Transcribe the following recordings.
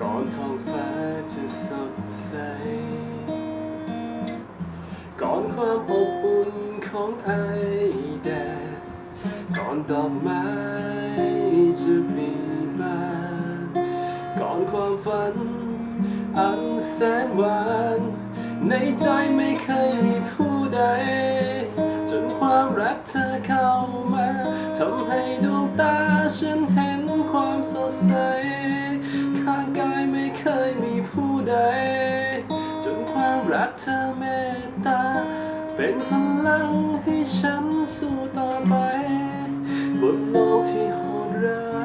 ก่อนท้องฟ้าจะสดใส ก่อนความอบอุ่นของไอแดดก่อนดอกไม้จะมีบาน ก่อนความฝัน อันแสนหวาน ในใจไม่เคยมีผู้ใด จนความรักเธอเข้ามาทำให้ดวงตาฉันเห็นความสดใสากเธอเมตตา เป็นพลังให้ฉันสู้ต่อไป บนโลกที่โหดร้าย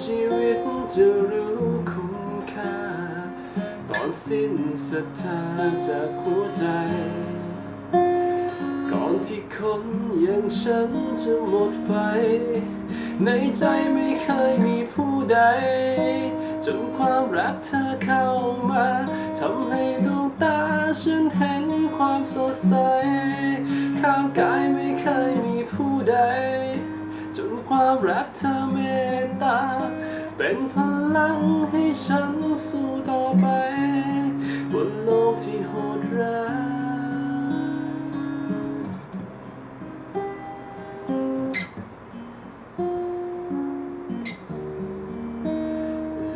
ชีวิตจะรู้คุณค่า ก่อนสิ้นศรัทธาจากหัวใจ ก่อนที่คนอย่างฉันจะหมดไฟ ในใจไม่เคยมีผู้ใด จนความรักเธอเข้ามาทำให้ดวงตาฉันเห็นความสดใส ข้างกายไม่เคยมีผู้ใด จนความรักเธอ เป็นพลังให้ฉันสู้ต่อไป บนโลกที่โหดร้าย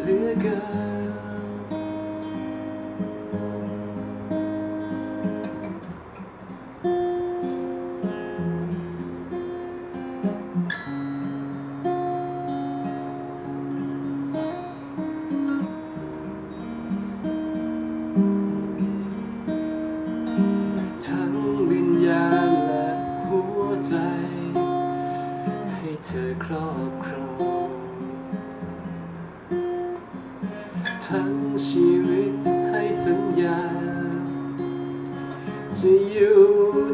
เหลือเกิน ทั้งชีวิตให้สัญญา จะอยู่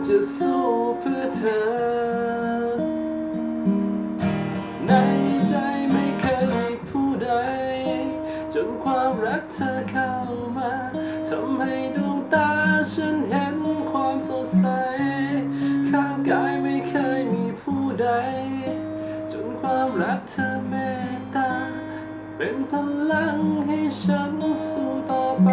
จะสู้เพื่อเธอ ในใจไม่เคยมีผู้ใด จนความรักเธอเข้ามาทำให้ดวงตาฉันเห็นความสดใส ข้างกายไม่เคยมีผู้ใด จนความรักเธอเมตตา เป็นพลังให้ฉันสู้ต่อไป